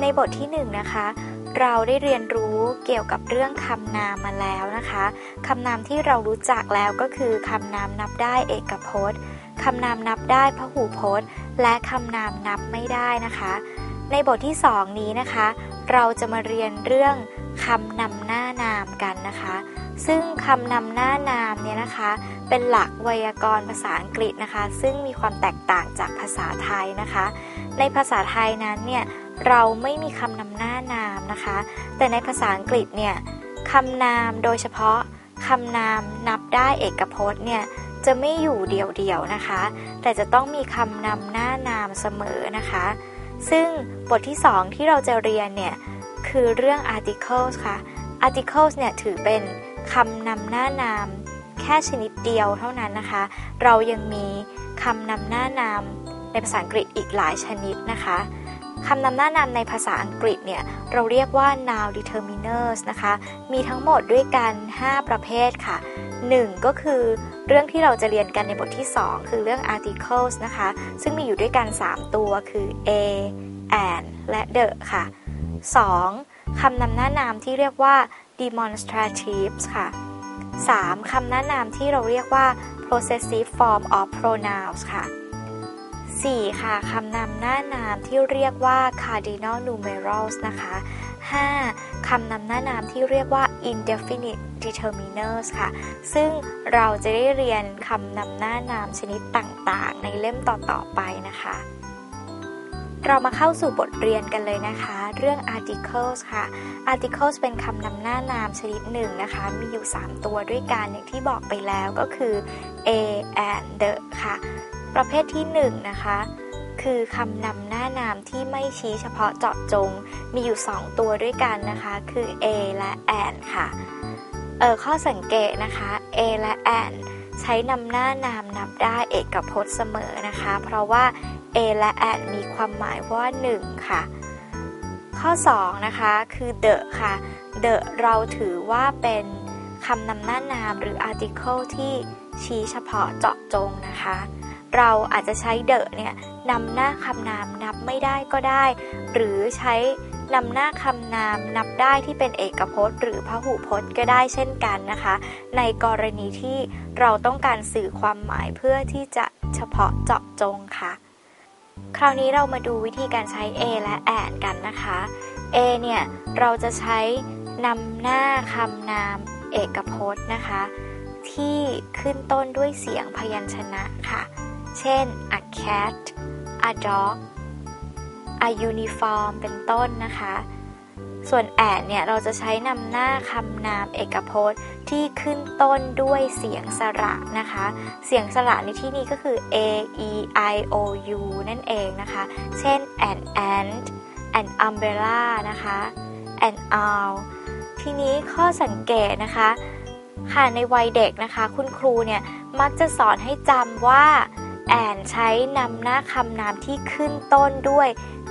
ในบทที่1นนะคะ เราได้เรียนรู้เกี่ยวกับเรื่องคำนามมาแล้วนะคะคำนามที่เรารู้จักแล้วก็คือคำนามนับได้เอกพจน์คำนามนับได้พหูพจน์ และคำนามนับไม่ได้นะคะ ในบทที่ 2 นี้นะคะ เราจะมาเรียนเรื่องคำนำหน้านามกันนะคะ ซึ่งคำนำหน้านามเนี่ยนะคะ เป็นหลักไวยากรณ์ภาษาอังกฤษนะคะ ซึ่งมีความแตกต่างจากภาษาไทยนะคะ ในภาษาไทยนั้นเนี่ยเราไม่มีคำนำหน้านามนะคะ แต่ในภาษาอังกฤษเนี่ยคำนามโดยเฉพาะคำนามนับได้เอกพจน์เนี่ยจะไม่อยู่เดี่ยวๆนะคะ แต่จะต้องมีคำนำหน้านามเสมอนะคะ ซึ่งบทที่สองที่เราจะเรียนเนี่ยคือเรื่อง articles ค่ะ articles เนี่ยถือเป็น คำนำหน้านาม แค่ชนิดเดียวเท่านั้นนะคะ เรายังมีคำนำหน้านามในภาษาอังกฤษอีกหลายชนิดนะคะคำนำหน้านามในภาษาอังกฤษเนี่ยเราเรียกว่า noun determiners นะคะ มีทั้งหมดด้วยกัน 5 ประเภทค่ะ 1 ก็คือเรื่องที่เราจะเรียนกันในบทที่ 2 คือเรื่อง articles นะคะ ซึ่งมีอยู่ด้วยกัน 3 ตัวคือ a and และ the ค่ะ 2. คำนำหน้านามที่เรียกว่า demonstratives ค่ะ 3. คำหน้านามที่เราเรียกว่า possessive form of pronouns ค่ะ 4. ค่ะคำนำหน้านามที่เรียกว่า cardinal numerals นะคะ 5. คำนำหน้านามที่เรียกว่า indefinite determiners ค่ะ ซึ่งเราจะได้เรียนคำนำหน้านามชนิดต่างๆ ในเล่มต่อๆไปนะคะ เรามาเข้าสู่บทเรียนกันเลยนะคะ เรื่อง articles ค่ะ articles เป็นคำนำหน้านามชนิดหนึ่งนะคะ มีอยู่ 3 ตัวด้วยกันอย่างที่บอกไปแล้วก็คือ a and the ค่ะ ประเภทที่ 1นนะคะ คือคำนำหน้านามที่ไม่ชี้เฉพาะเจาะจง มีอยู่ 2 ตัวด้วยกันนะคะ คือ a และ and ค่ะ เออข้อสังเกตนะคะ a และ and ใช้นำหน้านามนับได้เอกพจน์เสมอนะคะ เพราะว่า a และ and มีความหมายว่า 1 ค่ะ ข้อ 2 นะคะคือ the ค่ะ the เราถือว่าเป็นคำนำหน้านามหรือ article ที่ชี้เฉพาะเจาะจงนะคะ เราอาจจะใช้เดอะเนี่ยนำหน้าคำนามนับไม่ได้ก็ได้ หรือใช้ นำหน้าคำนามนับได้ที่เป็นเอกพจน์ หรือพหูพจน์ก็ได้เช่นกันนะคะ ในกรณีที่เราต้องการสื่อความหมายเพื่อที่จะเฉพาะเจาะจงค่ะ คราวนี้เรามาดูวิธีการใช้ A และ and กันนะคะ A เนี่ย เราจะใช้นำหน้าคำนามเอกพจน์นะคะ ที่ขึ้นต้นด้วยเสียงพยัญชนะค่ะ เช่น a cat a dog a uniform เป็นต้นนะคะ ส่วนแอดเนี่ยเราจะใช้นำหน้าคำนามเอกพจน์ที่ขึ้นต้นด้วยเสียงสระนะคะ เสียงสระในที่นี้ก็คือ a e i o u นั่นเองนะคะ เช่น an ant an umbrella นะคะ an owl ทีนี้ข้อสังเกตนะคะ ค่ะในวัยเด็กนะคะ คุณครูเนี่ยมักจะสอนให้จำว่าแอนใช้นำหน้าคำนามที่ขึ้นต้นด้วย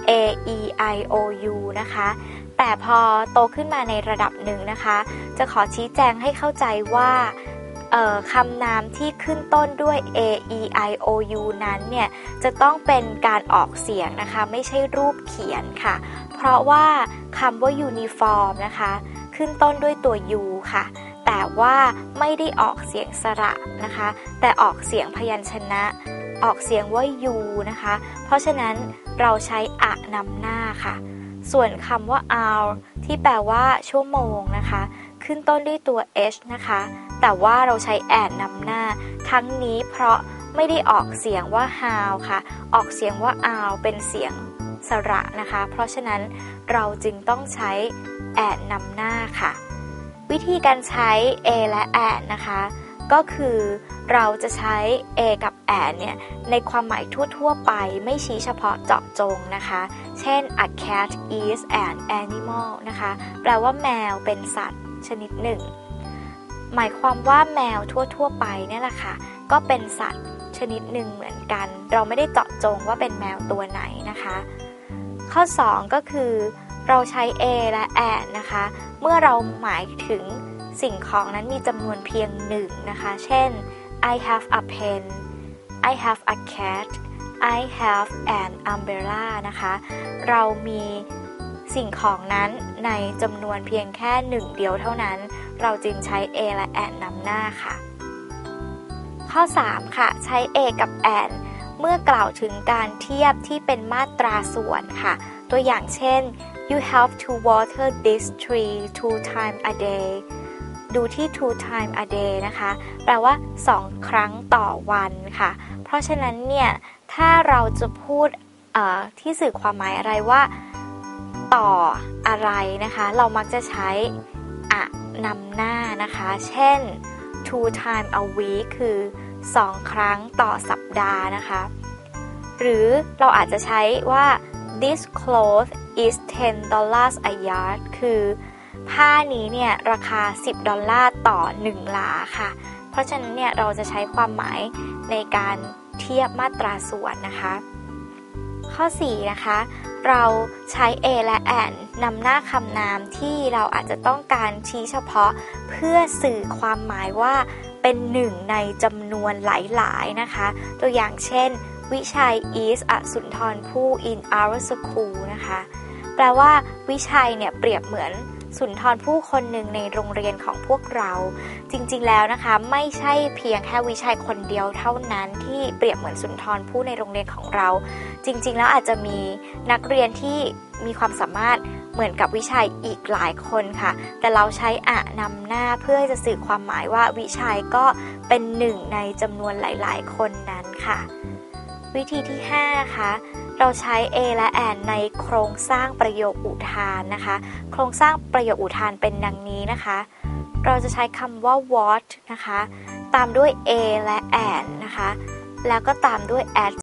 a e i o u นะคะ แต่พอโตขึ้นมาในระดับหนึ่งนะคะ จะขอชี้แจงให้เข้าใจว่าคำนามที่ขึ้นต้นด้วย a e i o u นั้นเนี่ย จะต้องเป็นการออกเสียงนะคะ ไม่ใช่รูปเขียนค่ะ เพราะว่าคำว่า uniform นะคะ ขึ้นต้นด้วยตัว u ค่ะ แต่ว่าไม่ได้ออกเสียงสระนะคะ แต่ออกเสียงพยัญชนะ ออกเสียงว่า you นะคะ เพราะฉะนั้นเราใช้อะนำหน้าค่ะ ส่วนคำว่า hour ที่แปลว่าชั่วโมงนะคะ ขึ้นต้นด้วยตัว h นะคะ แต่ว่าเราใช้แอดนำหน้า ทั้งนี้เพราะไม่ได้ออกเสียงว่า how ค่ะ ออกเสียงว่า hour เป็นเสียงสระนะคะ เพราะฉะนั้นเราจึงต้องใช้แอดนำหน้าค่ะ วิธีการใช้ a และแอดนะคะ ก็คือ เราจะใช้ a กับ and เนี่ยในความหมายทั่วๆไปไม่ชี้เฉพาะเจาะจงนะคะ เช่น a cat is an animal นะคะ แปลว่าแมวเป็นสัตว์ชนิดหนึ่ง หมายความว่าแมวทั่วๆไปเนี่ยแหละค่ะ ก็เป็นสัตว์ชนิดหนึ่งเหมือนกัน เราไม่ได้เจาะจงว่าเป็นแมวตัวไหนนะคะ ข้อ 2 ก็คือเราใช้ a และ and นะคะ เมื่อเราหมายถึงสิ่งของนั้นมีจำนวนเพียงหนึ่งนะคะ เช่น I have a pen I have a cat I have an umbrella นะคะ เรามีสิ่งของนั้นในจำนวนเพียงแค่หนึ่งเดียวเท่านั้น เราจึงใช้ a และ an นำหน้าค่ะ ข้อ 3 ค่ะ ใช้ a กับ an เมื่อกล่าวถึงการเทียบที่เป็นมาตราส่วนค่ะ ตัวอย่างเช่น you have to water this tree two times a day ดูที่ two time a day นะคะ แปลว่า 2 ครั้งต่อวันค่ะ เพราะฉะนั้นเนี่ย ถ้าเราจะพูดที่สื่อความหมายอะไรว่าต่ออะไรนะคะ เรามักจะใช้อะนำหน้านะคะ เช่น two time a week คือ 2 ครั้งต่อสัปดาห์นะคะ หรือเราอาจจะใช้ว่า this cloth is 10 dollars a yard คือ ผ้านี้เนี่ยราคา 10 ดอลลาร์ต่อ 1 ลาค่ะ เพราะฉะนั้นเนี่ยเราจะใช้ความหมายในการเทียบมาตราส่วนนะคะ ข้อ 4 นะคะ เราใช้ a และ an นำหน้าคำนามที่เราอาจจะต้องการชี้เฉพาะเพื่อสื่อความหมายว่าเป็นหนึ่งในจำนวนหลายๆนะคะ ตัวอย่างเช่น วิชัย is a สุนทรภู่ in our school นะคะ แปลว่าวิชัยเนี่ยเปรียบเหมือน สุนทรผู้คนหนึ่งในโรงเรียนของพวกเรา จริงๆแล้วนะคะ ไม่ใช่เพียงแค่วิชัยคนเดียวเท่านั้นที่เปรียบเหมือนสุนทรผู้ในโรงเรียนของเรา จริง ๆ แล้วอาจจะมีนักเรียนที่มีความสามารถเหมือนกับวิชัยอีกหลายคนค่ะ แต่เราใช้อะนำหน้าเพื่อจะสื่อความหมายว่าวิชัยก็เป็นหนึ่งในจำนวนหลาย ๆ คนนั้นค่ะ วิธีที่5นะคะ เราใช้ a และ and ในโครงสร้างประโยคอุทานนะคะ โครงสร้างประโยคอุทานเป็นดังนี้นะคะ เราจะใช้คำว่า what นะคะ ตามด้วย a และ and นะคะ แล้วก็ตามด้วย at